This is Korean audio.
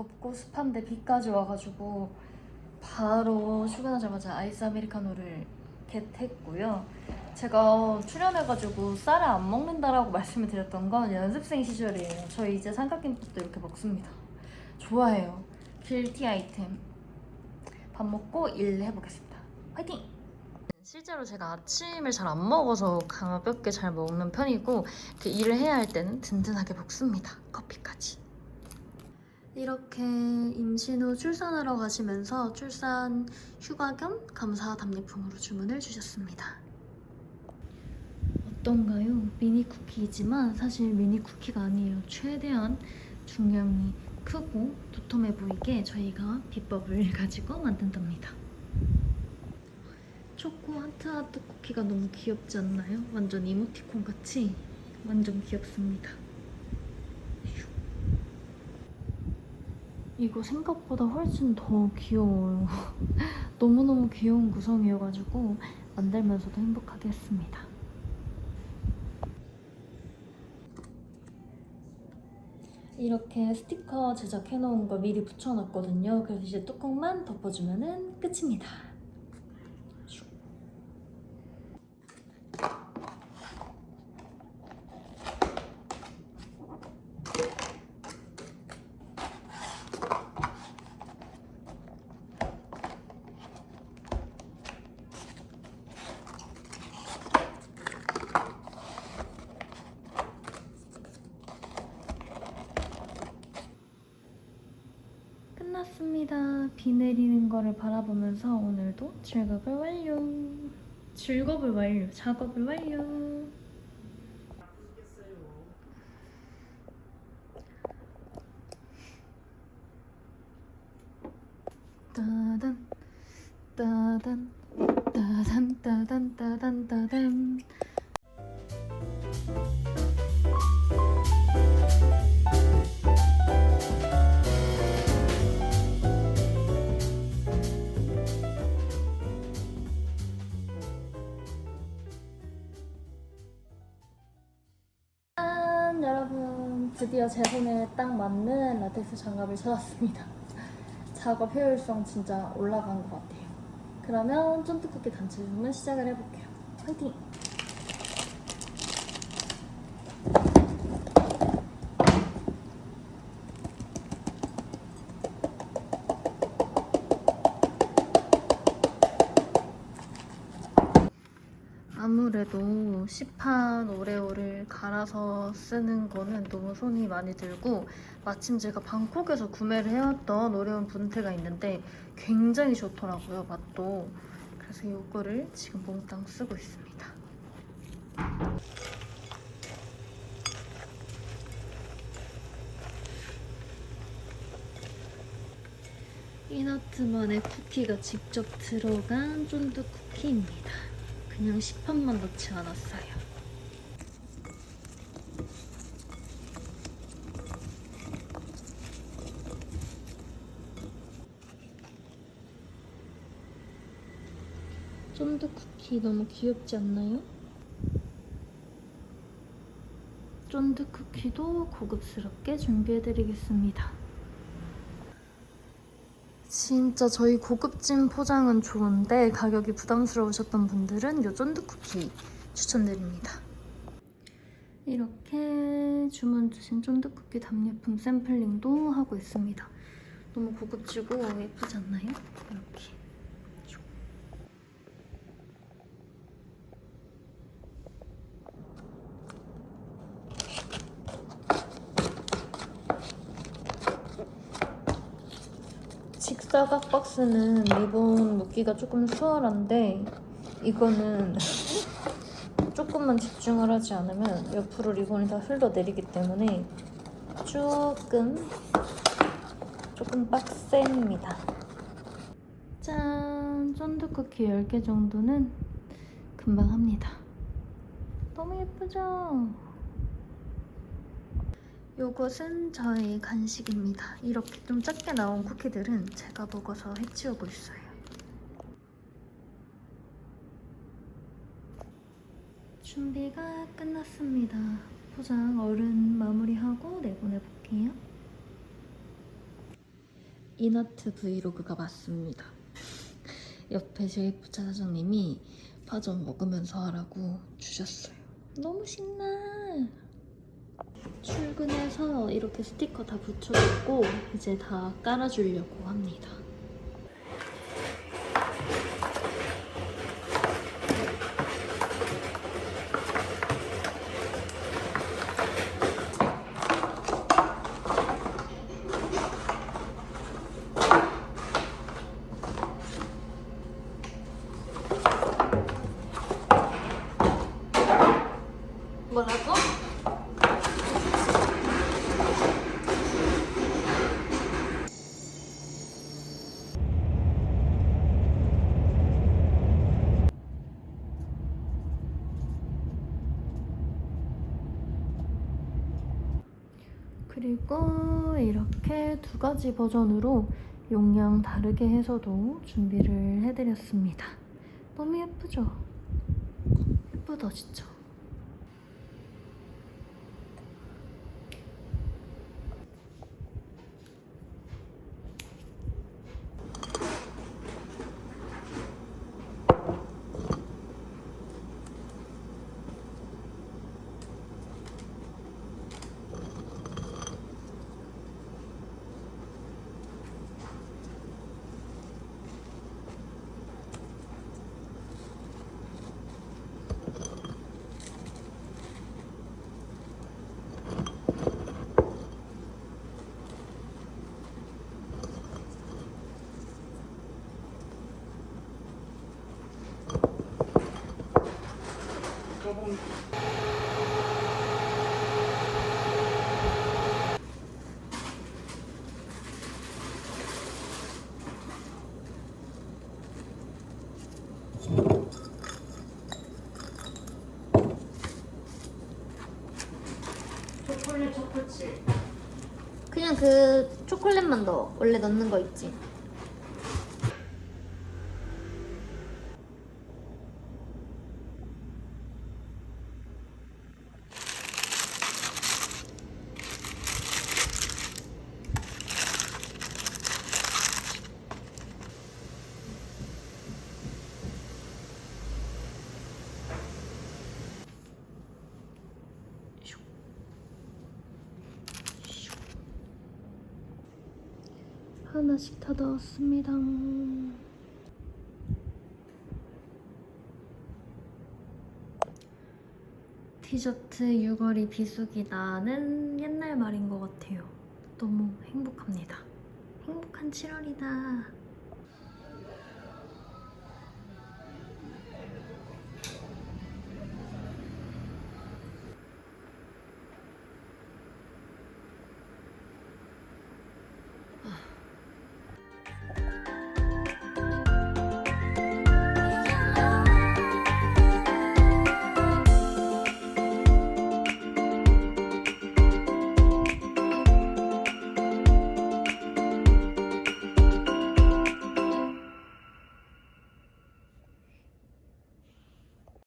덥고 습한데 비까지 와가지고 바로 출근하자마자 아이스 아메리카노를 겟했고요. 제가 출연해가지고 쌀을 안 먹는다라고 말씀을 드렸던 건 연습생 시절이에요. 저 이제 삼각김밥도 이렇게 먹습니다. 좋아해요. 빌티 아이템. 밥 먹고 일 해보겠습니다. 화이팅! 실제로 제가 아침을 잘 안 먹어서 가볍게 잘 먹는 편이고 이렇게 일을 해야 할 때는 든든하게 먹습니다. 커피까지. 이렇게 임신 후 출산하러 가시면서 출산 휴가 겸 감사 답례품으로 주문을 주셨습니다. 어떤가요? 미니 쿠키이지만 사실 미니 쿠키가 아니에요. 최대한 중량이 크고 도톰해 보이게 저희가 비법을 가지고 만든답니다. 초코 하트 하트 쿠키가 너무 귀엽지 않나요? 완전 이모티콘 같이 완전 귀엽습니다. 이거 생각보다 훨씬 더 귀여워요. 너무너무 귀여운 구성이어가지고 만들면서도 행복하게 했습니다. 이렇게 스티커 제작해 놓은 거 미리 붙여놨거든요. 그래서 이제 뚜껑만 덮어주면 끝입니다. 끝났습니다. 비 내리는 거를 바라보면서 오늘도 즐겁을 완료. 즐겁을 완료. 작업을 완료. 따단 따단 따단 따단 따단 따단 짠 드디어 제 손에 딱 맞는 라텍스 장갑을 찾았습니다. 작업 효율성 진짜 올라간 것 같아요. 그러면 쫀득쿠키 단체 주문 시작을 해볼게요. 화이팅! 아무래도 시판 오레오를 갈아서 쓰는 거는 너무 손이 많이 들고 마침 제가 방콕에서 구매를 해왔던 오레오 분태가 있는데 굉장히 좋더라고요 맛도. 그래서 이거를 지금 몽땅 쓰고 있습니다. 피너트만의 쿠키가 직접 들어간 쫀득 쿠키입니다 그냥 시판만 넣지 않았어요. 쫀득 쿠키 너무 귀엽지 않나요? 쫀득 쿠키도 고급스럽게 준비해드리겠습니다. 진짜 저희 고급진 포장은 좋은데 가격이 부담스러우셨던 분들은 요 쫀득 쿠키 추천드립니다. 이렇게 주문 주신 쫀득 쿠키 답례품 샘플링도 하고 있습니다. 너무 고급지고 예쁘지 않나요? 이렇게. 직사각 박스는 리본 묶기가 조금 수월한데 이거는 조금만 집중을 하지 않으면 옆으로 리본이 다 흘러내리기 때문에 조금 조금 빡셉니다. 짠! 쫀득쿠키 10개 정도는 금방 합니다. 너무 예쁘죠? 요것은 저의 간식입니다. 이렇게 좀 작게 나온 쿠키들은 제가 먹어서 해치우고 있어요. 준비가 끝났습니다. 포장 얼른 마무리하고 내보내볼게요. 이너트 브이로그가 맞습니다. 옆에 셰이프 차 사장님이 파전 먹으면서 하라고 주셨어요. 너무 신나! 출근해서 이렇게 스티커 다 붙여줬고 이제 다 깔아주려고 합니다. 그리고 이렇게 두 가지 버전으로 용량 다르게 해서도 준비를 해드렸습니다. 너무 예쁘죠? 예쁘다 진짜. 초콜릿 초코칩. 그냥 그 초콜릿만 넣어. 원래 넣는 거 있지. 하나씩 다 넣었습니다. 디저트 유거리 비수기 나는 옛날 말인 것 같아요. 너무 행복합니다. 행복한 7월이다.